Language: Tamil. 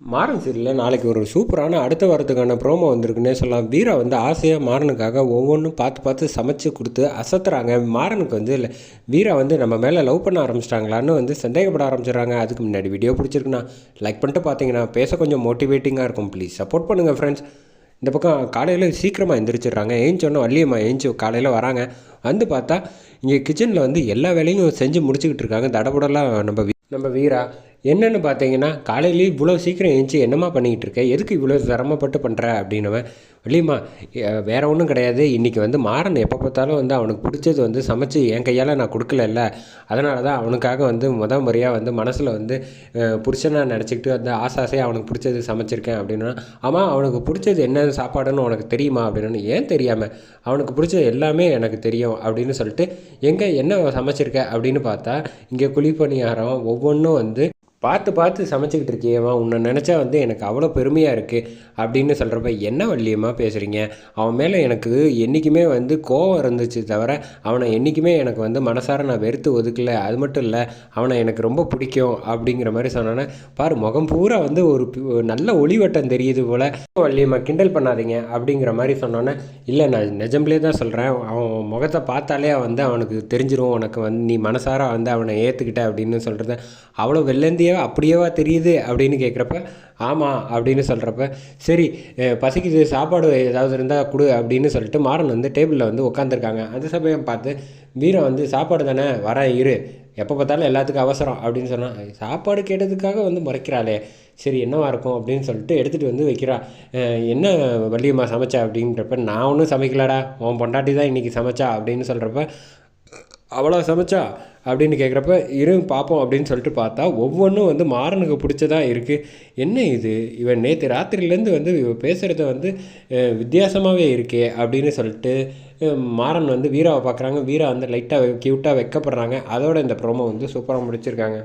மாறன் சீரியலில். நாளைக்கு ஒரு சூப்பரான அடுத்த வாரத்துக்கான ப்ரோமோ வந்திருக்குன்னே சொல்லலாம். வீரா வந்து ஆசையாக மாறனுக்காக ஒவ்வொன்றும் பார்த்து பார்த்து சமைச்சு கொடுத்து அசத்துறாங்க. மாறனுக்கு வந்து இல்லை வீரா வந்து நம்ம மேலே லவ் பண்ண ஆரம்பிச்சிட்டாங்களான்னு வந்து சந்தேகப்பட ஆரம்பிச்சிடுறாங்க. அதுக்கு முன்னாடி வீடியோ பிடிச்சிருக்குண்ணா. லைக் பண்ணிட்டு பார்த்தீங்கன்னா பேச கொஞ்சம் மோட்டிவேட்டிங்காக இருக்கும். ப்ளீஸ் சப்போர்ட் பண்ணுங்கள் ஃப்ரெண்ட்ஸ் இந்த பக்கம் காலையில் சீக்கிரமாக எழுந்திரிச்சிடுறாங்க ஏஞ்சோன்னே வள்ளியம்மா ஏஞ்சி காலையில் வராங்க. வந்து பார்த்தா இங்கே கிச்சனில் வந்து எல்லா வேலையும் செஞ்சு முடிச்சுக்கிட்டு இருக்காங்க. தடபுடலாம் நம்ம நம்ம வீரா. என்னென்னு பார்த்தீங்கன்னா காலையிலேயே இவ்வளோ சீக்கிரம் எழுந்துச்சி என்னம்மா பண்ணிக்கிட்டு இருக்க? எதுக்கு இவ்வளோ சிரமப்பட்டு பண்ணுற அப்படின்னவன் வள்ளியம்மா எ- வேற ஒன்றும் கிடையாது. இன்றைக்கி வந்து மாறன் எப்போ பார்த்தாலும் வந்து அவனுக்கு பிடிச்சது வந்து சமைச்சு என் கையால் நான் கொடுக்கலல்ல. அதனால தான் அவனுக்காக வந்து முத முறையாக வந்து மனசில் வந்து அஹ், நினச்சிக்கிட்டு வந்து ஆசாசையாக அவனுக்கு பிடிச்சது சமைச்சிருக்கேன் அப்படின்னா ஆமாம் அவனுக்கு பிடிச்சது என்ன சாப்பாடுன்னு உனக்கு தெரியுமா அப்படின்னு? ஏன் தெரியாமல் அவனுக்கு பிடிச்ச எல்லாமே எனக்கு தெரியும் அப்படின்னு சொல்லிட்டு எங்கே என்ன சமைச்சிருக்க அப்படின்னு பார்த்தா இங்கே குழிப்பணியாரம் ஒவ்வொன்றும் வந்து பார்த்து பார்த்து சமைச்சிக்கிட்டு இருக்கியேம்மா உன்னை நினச்சா வந்து எனக்கு அவ்வளோ பெருமையாக இருக்குது அப்படின்னு சொல்கிறப்ப என்ன வள்ளியம்மா பேசுகிறீங்க அவன் மேலே எனக்கு என்றைக்குமே வந்து கோவம் இருந்துச்சு தவிர அவனை என்றைக்குமே எனக்கு வந்து மனசார நான் வெறுத்து ஒதுக்கலை. அது மட்டும் இல்லை அவனை எனக்கு ரொம்ப பிடிக்கும் அப்படிங்கிற மாதிரி சொன்னோன்னே பாரு முகம் பூரா வந்து ஒரு நல்ல ஒளிவட்டம் தெரியுது போல். வள்ளியம்மா கிண்டல் பண்ணாதீங்க அப்படிங்கிற மாதிரி சொன்னோன்னே இல்லை நான் நிஜம்லேயே தான் சொல்கிறேன் அவன் முகத்தை பார்த்தாலே வந்து அவனுக்கு தெரிஞ்சிரும். உனக்கு வந்து நீ மனசார வந்து அவனை ஏற்றுக்கிட்ட அப்படின்னு சொல்கிறத அவ்வளோ வெள்ளந்திய அப்படியேவா தெரியுது அப்படின்னு கேட்குறப்ப ஆமாம் அப்படின்னு சொல்கிறப்ப சரி பசிக்குது சாப்பாடு ஏதாவது இருந்தால் கொடு அப்படின்னு சொல்லிட்டு மாறன் வந்து டேபிளில் வந்து உட்காந்துருக்காங்க அந்த சமயம் பார்த்து வீரன் வந்து சாப்பாடு தானே வரேன் இரு. எப்போ பார்த்தாலும் எல்லாத்துக்கும் அவசரம் அப்படின்னு சொன்னால் சாப்பாடு கேட்டதுக்காக வந்து முறைக்கிறாளே. சரி என்னவா இருக்கும்? அப்படின்னு சொல்லிட்டு எடுத்துகிட்டு வந்து வைக்கிறா. என்ன வள்ளியம்மா சமைச்சா? அப்படின்றப்ப நான் ஒன்றும் சமைக்கலடா. உன் பொண்டாட்டி தான் இன்றைக்கி சமைச்சா. அப்படின்னு சொல்கிறப்ப அவ்வளோ சமைச்சா அப்படின்னு கேட்குறப்ப இரு பார்ப்போம் அப்படின்னு சொல்லிட்டு பார்த்தா ஒவ்வொன்றும் வந்து மாறனுக்கு பிடிச்சதாக இருக்குது என்ன இது? இவன் நேற்று ராத்திரிலேருந்து வந்து இவன் பேசுகிறத வந்து வித்தியாசமாகவே இருக்கே அப்படின்னு சொல்லிட்டு மாறன் வந்து வீராவை பார்க்குறாங்க வீரா வந்து லைட்டாக க்யூட்டாக வைக்கப்படுறாங்க. அதோட இந்த ப்ரோமோ வந்து சூப்பராக முடிச்சிருக்காங்க.